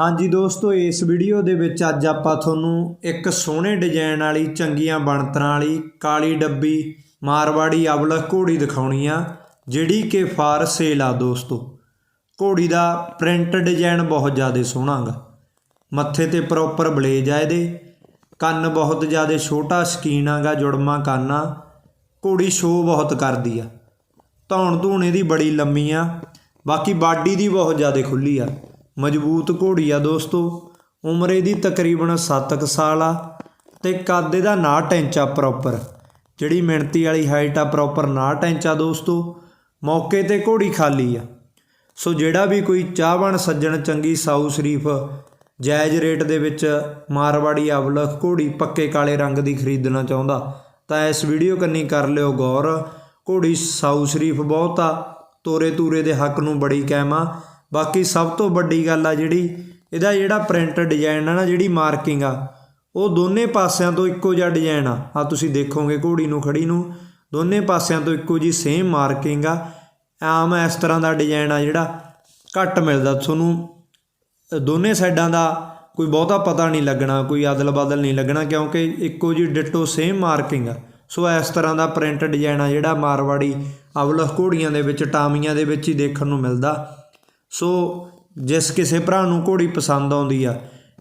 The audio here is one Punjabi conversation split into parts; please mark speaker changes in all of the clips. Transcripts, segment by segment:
Speaker 1: ਹਾਂਜੀ ਦੋਸਤੋ, ਇਸ ਵੀਡੀਓ ਦੇ ਵਿੱਚ ਅੱਜ ਆਪਾਂ ਤੁਹਾਨੂੰ ਇੱਕ ਸੋਹਣੇ ਡਿਜ਼ਾਈਨ ਵਾਲੀ ਚੰਗੀਆਂ ਬਣਤਰਾਂ ਵਾਲੀ ਕਾਲੀ ਡੱਬੀ ਮਾਰਵਾੜੀ ਅਬਲਖ ਘੋੜੀ ਦਿਖਾਉਣੀ ਆ, ਜਿਹੜੀ ਕਿ ਫਾਰ ਸੇਲ ਆ ਦੋਸਤੋ। ਘੋੜੀ ਦਾ ਪ੍ਰਿੰਟ ਡਿਜ਼ਾਈਨ ਬਹੁਤ ਜ਼ਿਆਦਾ ਸੋਹਣਾ ਗਾ। ਮੱਥੇ ਤੇ ਪ੍ਰੋਪਰ ਬਲੇਜ ਆ ਇਹਦੇ। ਕੰਨ ਬਹੁਤ ਜ਼ਿਆਦਾ ਛੋਟਾ, ਸਕੀਨ ਆਗਾ ਜੁੜਮਾ ਕੰਨ ਆ। ਘੋੜੀ ਸ਼ੋ ਬਹੁਤ ਕਰਦੀ ਆ। ਧੌਣ ਧੂਣ ਇਹਦੀ ਬੜੀ ਲੰਮੀ ਆ। ਬਾਕੀ ਬਾਡੀ ਦੀ ਬਹੁਤ ਜ਼ਿਆਦਾ ਖੁੱਲੀ ਆ। ਮਜ਼ਬੂਤ ਘੋੜੀ ਆ ਦੋਸਤੋ, ਉਮਰ ਇਹਦੀ ਤਕਰੀਬਨ 7 ਸਾਲ ਆ ਤੇ ਕੱਦ ਇਹਦਾ 59 ਇੰਚ ਆ ਪ੍ਰੋਪਰ ਜਿਹੜੀ ਮਿਣਤੀ ਵਾਲੀ ਹਾਈਟ ਆ ਪ੍ਰੋਪਰ 59 ਇੰਚ ਆ ਦੋਸਤੋ, ਮੌਕੇ ਤੇ ਘੋੜੀ ਖਾਲੀ ਆ। ਸੋ ਜਿਹੜਾ ਵੀ ਕੋਈ ਚਾਹਵਣ ਸੱਜਣ ਚੰਗੀ ਸਾਊ ਸ਼ਰੀਫ, ਜਾਇਜ਼ ਰੇਟ ਦੇ ਵਿੱਚ ਮਾਰਵਾੜੀ ਅਵਲਖ ਘੋੜੀ ਪੱਕੇ ਕਾਲੇ ਰੰਗ ਦੀ ਖਰੀਦਣਾ ਚਾਹੁੰਦਾ, ਤਾਂ ਇਸ ਵੀਡੀਓ ਕੰਨੀ ਕਰ ਲਿਓ ਗੌਰ। ਘੋੜੀ ਸਾਊ ਸ਼ਰੀਫ ਬਹੁਤ ਆ ਤੋਰੇ ਤੂਰੇ ਦੇ ਹੱਕ ਨੂੰ ਬੜੀ ਕਾਇਮ ਆ। ਬਾਕੀ ਸਭ ਤੋਂ ਵੱਡੀ ਗੱਲ ਆ ਜਿਹੜੀ, ਇਹਦਾ ਜਿਹੜਾ ਪ੍ਰਿੰਟ ਡਿਜ਼ਾਈਨ ਆ ਨਾ, ਜਿਹੜੀ ਮਾਰਕਿੰਗ ਆ, ਉਹ ਦੋਨੇ ਪਾਸਿਆਂ ਤੋਂ ਇੱਕੋ ਜਿਹਾ ਡਿਜ਼ਾਈਨ ਆ। ਆ ਤੁਸੀਂ ਦੇਖੋਗੇ ਘੋੜੀ ਨੂੰ, ਖੜੀ ਨੂੰ, ਦੋਨੇ ਪਾਸਿਆਂ ਤੋਂ ਇੱਕੋ ਜੀ ਸੇਮ ਮਾਰਕਿੰਗ ਆ। ਆਮ ਇਸ ਤਰ੍ਹਾਂ ਦਾ ਡਿਜ਼ਾਈਨ ਆ ਜਿਹੜਾ ਘੱਟ ਮਿਲਦਾ। ਤੁਹਾਨੂੰ ਦੋਨੇ ਸਾਈਡਾਂ ਦਾ ਕੋਈ ਬਹੁਤਾ ਪਤਾ ਨਹੀਂ ਲੱਗਣਾ, ਕੋਈ ਅਦਲ ਬਦਲ ਨਹੀਂ ਲੱਗਣਾ, ਕਿਉਂਕਿ ਇੱਕੋ ਜੀ ਡਿਟੋ ਸੇਮ ਮਾਰਕਿੰਗ ਆ। ਸੋ ਇਸ ਤਰ੍ਹਾਂ ਦਾ ਪ੍ਰਿੰਟ ਡਿਜ਼ਾਈਨ ਆ ਜਿਹੜਾ ਮਾਰਵਾੜੀ ਅਵਲਖ ਘੋੜੀਆਂ ਦੇ ਵਿੱਚ ਟਾਮੀਆਂ ਦੇ ਵਿੱਚ ਹੀ ਦੇਖਣ ਨੂੰ ਮਿਲਦਾ। ਸੋ ਜਿਸ ਕਿਸੇ ਭਰਾ ਨੂੰ ਘੋੜੀ ਪਸੰਦ ਆਉਂਦੀ ਆ,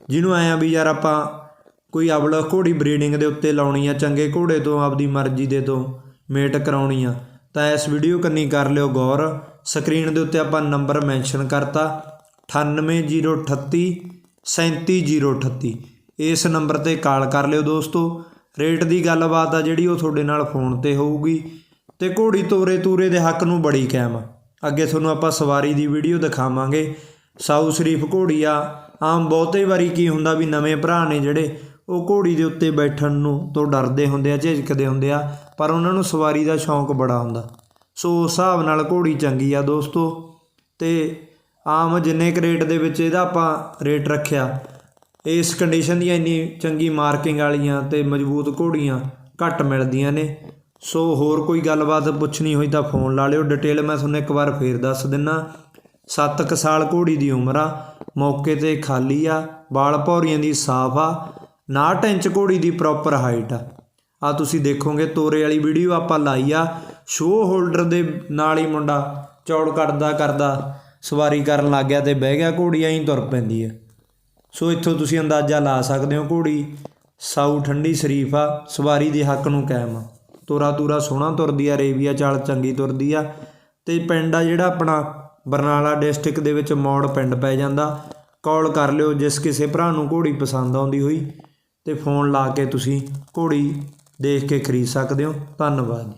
Speaker 1: ਜਿਹਨੂੰ ਐਂ ਆ ਵੀ ਯਾਰ ਆਪਾਂ ਕੋਈ ਅਵਲਖ ਘੋੜੀ ਬਰੀਡਿੰਗ ਦੇ ਉੱਤੇ ਲਾਉਣੀ ਆ, ਚੰਗੇ ਘੋੜੇ ਤੋਂ ਆਪਦੀ ਮਰਜ਼ੀ ਦੇ ਤੋਂ ਮੇਟ ਕਰਾਉਣੀ ਆ, ਤਾਂ ਇਸ ਵੀਡੀਓ ਕੰਨੀ ਕਰ ਲਿਓ ਗੌਰ। ਸਕਰੀਨ ਦੇ ਉੱਤੇ ਆਪਾਂ ਨੰਬਰ ਮੈਂਸ਼ਨ ਕਰਤਾ 98038 37038 ਇਸ ਨੰਬਰ ਤੇ ਕਾਲ ਕਰ ਲਿਓ ਦੋਸਤੋ। ਰੇਟ ਦੀ ਗੱਲਬਾਤ ਆ ਜਿਹੜੀ ਉਹ ਤੁਹਾਡੇ ਨਾਲ ਫੋਨ ਤੇ ਹੋਊਗੀ, ਤੇ ਘੋੜੀ ਤੋਰੇ ਤੂਰੇ ਦੇ ਹੱਕ ਨੂੰ ਬੜੀ ਕਾਇਮ ਆ। ਅੱਗੇ ਤੁਹਾਨੂੰ ਆਪਾਂ ਸਵਾਰੀ ਦੀ ਵੀਡੀਓ ਦਿਖਾਵਾਂਗੇ। ਸਾਊ ਸ਼ਰੀਫ ਘੋੜੀ ਆ ਆਮ ਬਹੁਤੇ ਵਾਰੀ ਕੀ ਹੁੰਦਾ ਵੀ ਨਵੇਂ ਭਰਾ ਨੇ ਜਿਹੜੇ ਉਹ ਘੋੜੀ ਦੇ ਉੱਤੇ ਬੈਠਣ ਨੂੰ ਤੋਂ ਡਰਦੇ ਹੁੰਦੇ ਆ, ਝਿਜਕਦੇ ਹੁੰਦੇ ਆ, ਪਰ ਉਹਨਾਂ ਨੂੰ ਸਵਾਰੀ ਦਾ ਸ਼ੌਂਕ ਬੜਾ ਹੁੰਦਾ। ਸੋ ਉਸ ਹਿਸਾਬ ਨਾਲ ਘੋੜੀ ਚੰਗੀ ਆ ਦੋਸਤੋ, ਤੇ ਆਮ ਜਿੰਨੇ ਕੁ ਰੇਟ ਦੇ ਵਿੱਚ ਇਹਦਾ ਆਪਾਂ ਰੇਟ ਰੱਖਿਆ, ਇਸ ਕੰਡੀਸ਼ਨ ਦੀਆਂ ਇੰਨੀ ਚੰਗੀ ਮਾਰਕਿੰਗ ਵਾਲੀਆਂ ਤੇ ਮਜ਼ਬੂਤ ਘੋੜੀਆਂ ਘੱਟ ਮਿਲਦੀਆਂ ਨੇ। ਸੋ ਹੋਰ ਕੋਈ ਗੱਲਬਾਤ ਪੁੱਛਣੀ ਹੋਈ ਤਾਂ ਫੋਨ ਲਾ ਲਿਓ। ਡਿਟੇਲ ਮੈਂ ਤੁਹਾਨੂੰ ਇੱਕ ਵਾਰ ਫੇਰ ਦੱਸ ਦਿੰਨਾ। 7 ਸਾਲ ਘੋੜੀ ਦੀ ਉਮਰ ਆ। ਮੌਕੇ ਤੇ ਖਾਲੀ ਆ। ਵਾਲ ਭੌਰੀਆਂ ਦੀ ਸਾਫ਼ ਆ। 59 ਇੰਚ ਘੋੜੀ ਦੀ ਪ੍ਰੋਪਰ ਹਾਈਟ ਆ। ਆ ਤੁਸੀਂ ਦੇਖੋਗੇ ਤੋਰੇ ਵਾਲੀ ਵੀਡੀਓ ਆਪਾਂ ਲਾਈ ਆ। ਸ਼ੋ ਹੋਲਡਰ ਦੇ ਨਾਲ ਹੀ ਮੁੰਡਾ ਚੌੜ ਕਰਦਾ ਕਰਦਾ ਸਵਾਰੀ ਕਰਨ ਲੱਗ ਗਿਆ ਤੇ ਬਹਿ ਗਿਆ। ਘੋੜੀ ਐਂ ਤੁਰ ਪੈਂਦੀ ਹੈ ਸੋ ਇੱਥੋਂ ਤੁਸੀਂ ਅੰਦਾਜ਼ਾ ਲਾ ਸਕਦੇ ਹੋ ਘੋੜੀ ਸਾਊ ਠੰਡੀ ਸ਼ਰੀਫ ਆ। ਸਵਾਰੀ ਦੇ ਹੱਕ ਨੂੰ ਕਾਇਮ ਆ। ਤੋਰਾ ਤੂਰਾ ਸੋਹਣਾ ਤੁਰਦੀ ਆ, ਰੇਵੀਆ ਚਾਲ ਚੰਗੀ ਤੁਰਦੀ ਆ। ਤੇ ਪਿੰਡ ਆ ਜਿਹੜਾ ਆਪਣਾ, ਬਰਨਾਲਾ ਡਿਸਟ੍ਰਿਕਟ ਦੇ ਵਿੱਚ ਮੌੜ ਪਿੰਡ ਪੈ ਜਾਂਦਾ। ਕਾਲ ਕਰ ਲਿਓ ਜਿਸ ਕਿਸੇ ਭਰਾ ਨੂੰ ਘੋੜੀ ਪਸੰਦ ਆਉਂਦੀ ਹੋਈ ਤੇ ਫੋਨ ਲਾ ਕੇ ਤੁਸੀਂ ਘੋੜੀ ਦੇਖ ਕੇ ਖਰੀਦ ਸਕਦੇ ਹੋ। ਧੰਨਵਾਦ